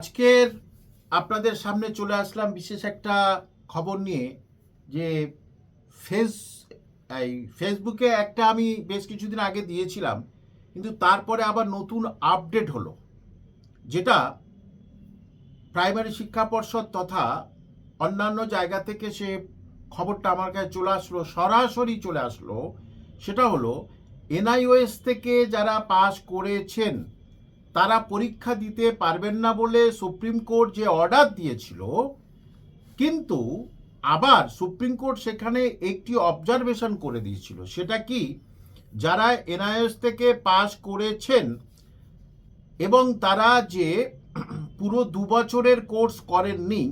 আজকের আপনাদের সামনে চলে আসলাম বিশেষ একটা খবর নিয়ে যে ফেস, এই ফেসবুকে একটা আমি বেশ কিছুদিন আগে দিয়েছিলাম, কিন্তু তারপরে আবার নতুন আপডেট হলো, যেটা প্রাইমারি শিক্ষা পর্ষদ তথা অন্যান্য জায়গা থেকে সে খবরটা আমার কাছে চলে আসলো, সরাসরি চলে আসলো, সেটা হলো, এনআইওএস থেকে যারা পাস করেছেন তারা পরীক্ষা দিতে পারবেন না বলে সুপ্রিম কোর্ট যে অর্ডার দিয়েছিল, কিন্তু আবার সুপ্রিম কোর্ট সেখানে একটি অবজারভেশন করে দিয়েছিল। সেটা কি? যারা এনআইএস থেকে পাস করেছেন এবং তারা যে পুরো দু বছরের কোর্স করেননি,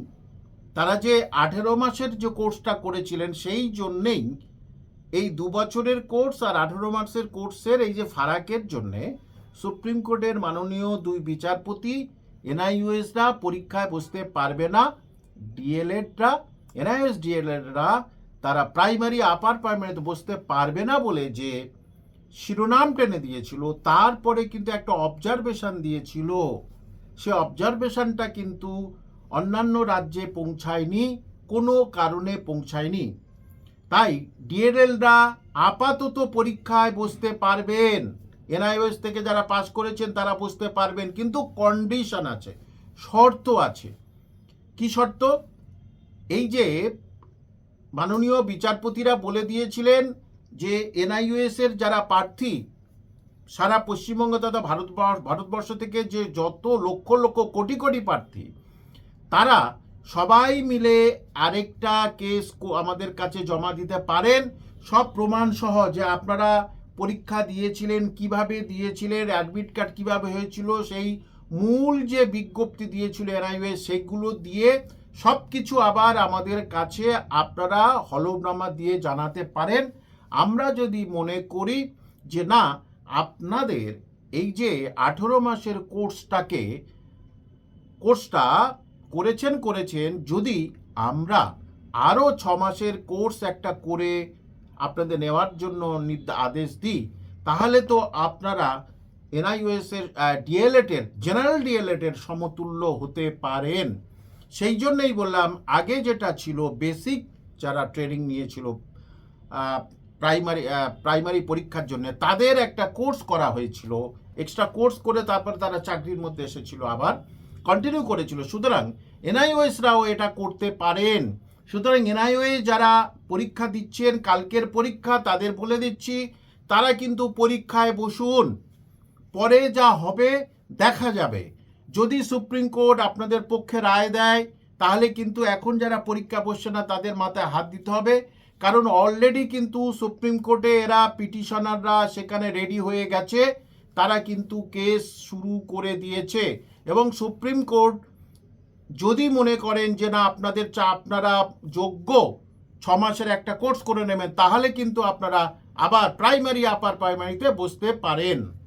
তারা যে আঠেরো মাসের যে কোর্সটা করেছিলেন সেই জন্যেই এই দু বছরের কোর্স আর আঠেরো মাসের কোর্সের এই যে ফারাকের জন্যে সুপ্রিম কোর্টের মাননীয় দুই বিচারপতি, এনআইইউএসরা পরীক্ষায় বসতে পারবে না, ডিএলএডরা এনআইএস ডিএলএডরা তারা প্রাইমারি আপার প্রাইমারিতে বসতে পারবে না বলে যে শিরোনাম টেনে দিয়েছিল, তারপরে কিন্তু একটা অবজারভেশন দিয়েছিল। সে অবজারভেশনটা কিন্তু অন্যান্য রাজ্যে পৌঁছায়নি, কোনো কারণে পৌঁছায়নি। তাই ডিএলএলরা আপাতত পরীক্ষায় বসতে পারবেন। এনআইওএস থেকে যারা পাস করেছেন, তারা বুঝতে পারবেন, কিন্তু কন্ডিশন আছে, শর্ত আছে। কি শর্ত? এই যে মাননীয় বিচারপতিরা বলে দিয়েছিলেন যে এনআইওএস এর যারা প্রার্থী, সারা পশ্চিমবঙ্গ তথা ভারতবর্ষ ভারতবর্ষ থেকে যে যত লক্ষ লক্ষ কোটি কোটি প্রার্থী, তারা সবাই মিলে আরেকটা কেস আমাদের কাছে জমা দিতে পারেন। সব প্রমাণ সহ যে আপনারা পরীক্ষা দিয়েছিলেন, কীভাবে দিয়েছিলেন অ্যাডমিট কার্ড কীভাবে হয়েছিল, সেই মূল যে বিজ্ঞপ্তি দিয়েছিল এনআইওএস সেগুলো দিয়ে সব কিছু আবার আমাদের কাছে আপনারা হলফনামা দিয়ে জানাতে পারেন। আমরা যদি মনে করি যে না, আপনাদের এই যে আঠেরো মাসের কোর্সটাকে, কোর্সটা করেছেন করেছেন, যদি আমরা আরও ছ মাসের কোর্স একটা করে আপনাদের নেওয়ার জন্য আদেশ দিই, তাহলে তো আপনারা এনআইওএস এর ডিএলএড এর জেনারেল ডিএলএড এর সমতুল্য হতে পারেন। সেই জন্যই বললাম, আগে যেটা ছিল বেসিক যারা ট্রেনিং নিয়েছিল প্রাইমারি প্রাইমারি পরীক্ষার জন্য, তাদের একটা কোর্স করা হয়েছিল। এক্সট্রা কোর্স করে তারপর তারা চাকরির মধ্যে এসেছিল আবার কন্টিনিউ করেছিল। সুতরাং এনআইওএসরাও এটা করতে পারেন। সুতরাং এনআইওএস যারা পরীক্ষা দিচ্ছেন, কালকের পরীক্ষা তাদের বলে দিচ্ছি, তারা কিন্তু পরীক্ষায় বসুন। পরে যা হবে দেখা যাবে। যদি সুপ্রিম কোর্ট আপনাদের পক্ষে রায় দেয়, তাহলে কিন্তু এখন যারা পরীক্ষা বসছে না, তাদের মাথায় হাত দিতে হবে। কারণ অলরেডি কিন্তু সুপ্রিম কোর্টে এরা পিটিশনাররা সেখানে রেডি হয়ে গেছে। তারা কিন্তু কেস শুরু করে দিয়েছে। এবং সুপ্রিম কোর্ট যদি মনে করেন যে না, আপনাদের চা, আপনারা যোগ্য, ছ মাসের একটা কোর্স করে নেবেন, তাহলে কিন্তু আপনারা আবার প্রাইমারি আপার প্রাইমারিতে বসতে পারেন।